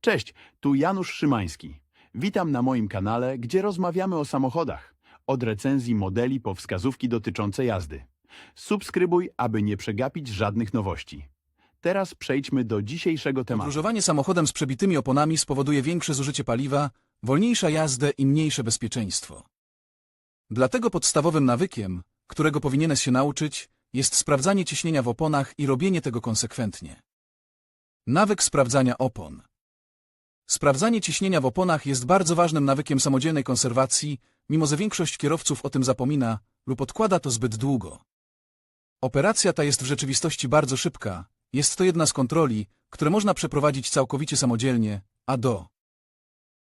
Cześć, tu Janusz Szymański. Witam na moim kanale, gdzie rozmawiamy o samochodach. Od recenzji modeli po wskazówki dotyczące jazdy. Subskrybuj, aby nie przegapić żadnych nowości. Teraz przejdźmy do dzisiejszego tematu. Podróżowanie samochodem z przebitymi oponami spowoduje większe zużycie paliwa, wolniejsza jazdę i mniejsze bezpieczeństwo. Dlatego podstawowym nawykiem, którego powinieneś się nauczyć, jest sprawdzanie ciśnienia w oponach i robienie tego konsekwentnie. Nawyk sprawdzania opon. Sprawdzanie ciśnienia w oponach jest bardzo ważnym nawykiem samodzielnej konserwacji, mimo że większość kierowców o tym zapomina lub odkłada to zbyt długo. Operacja ta jest w rzeczywistości bardzo szybka, jest to jedna z kontroli, które można przeprowadzić całkowicie samodzielnie, a do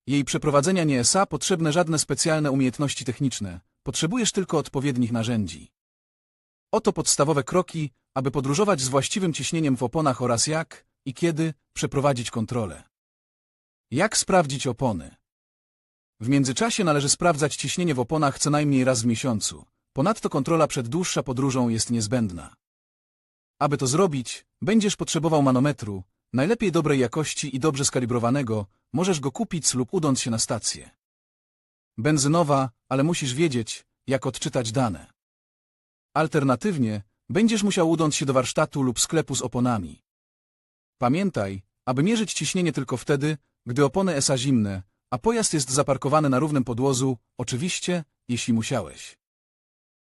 jej przeprowadzenia nie SA potrzebne żadne specjalne umiejętności techniczne, potrzebujesz tylko odpowiednich narzędzi. Oto podstawowe kroki, aby podróżować z właściwym ciśnieniem w oponach oraz jak i kiedy przeprowadzić kontrolę. Jak sprawdzić opony? W międzyczasie należy sprawdzać ciśnienie w oponach co najmniej raz w miesiącu. Ponadto kontrola przed dłuższa podróżą jest niezbędna. Aby to zrobić, będziesz potrzebował manometru, najlepiej dobrej jakości i dobrze skalibrowanego, możesz go kupić lub udąc się na stację. Benzynowa, ale musisz wiedzieć, jak odczytać dane. Alternatywnie, będziesz musiał udąć się do warsztatu lub sklepu z oponami. Pamiętaj, aby mierzyć ciśnienie tylko wtedy, gdy opony ESA zimne, a pojazd jest zaparkowany na równym podłożu, oczywiście, jeśli musiałeś.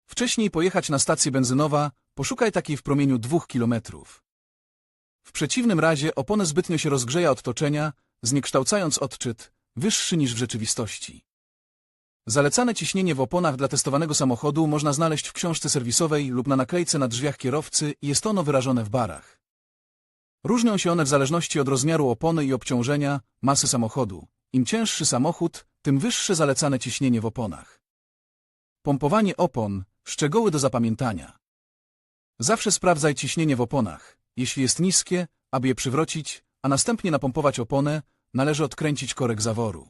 Wcześniej pojechać na stację benzynowa, poszukaj takiej w promieniu dwóch kilometrów. W przeciwnym razie opony zbytnio się rozgrzeja od toczenia, zniekształcając odczyt, wyższy niż w rzeczywistości. Zalecane ciśnienie w oponach dla testowanego samochodu można znaleźć w książce serwisowej lub na naklejce na drzwiach kierowcy i jest ono wyrażone w barach. Różnią się one w zależności od rozmiaru opony i obciążenia, masy samochodu. Im cięższy samochód, tym wyższe zalecane ciśnienie w oponach. Pompowanie opon, szczegóły do zapamiętania. Zawsze sprawdzaj ciśnienie w oponach. Jeśli jest niskie, aby je przywrócić, a następnie napompować oponę, należy odkręcić korek zaworu.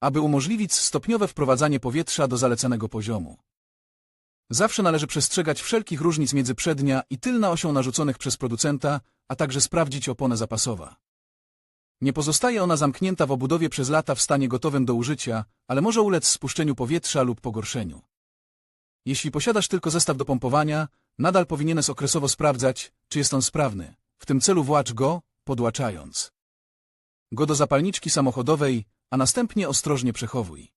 Aby umożliwić stopniowe wprowadzanie powietrza do zalecanego poziomu. Zawsze należy przestrzegać wszelkich różnic między przednia i tylna osią narzuconych przez producenta, a także sprawdzić oponę zapasowa. Nie pozostaje ona zamknięta w obudowie przez lata w stanie gotowym do użycia, ale może ulec spuszczeniu powietrza lub pogorszeniu. Jeśli posiadasz tylko zestaw do pompowania, nadal powinieneś okresowo sprawdzać, czy jest on sprawny. W tym celu włacz go, podłaczając go do zapalniczki samochodowej, a następnie ostrożnie przechowuj.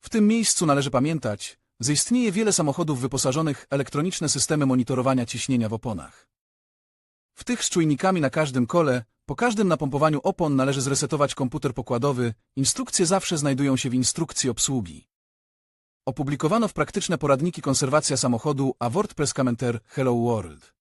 W tym miejscu należy pamiętać, że istnieje wiele samochodów wyposażonych w elektroniczne systemy monitorowania ciśnienia w oponach. W tych z czujnikami na każdym kole, po każdym napompowaniu opon należy zresetować komputer pokładowy, instrukcje zawsze znajdują się w instrukcji obsługi. Opublikowano w praktyczne poradniki konserwacja samochodu a WordPress Commenter Hello World.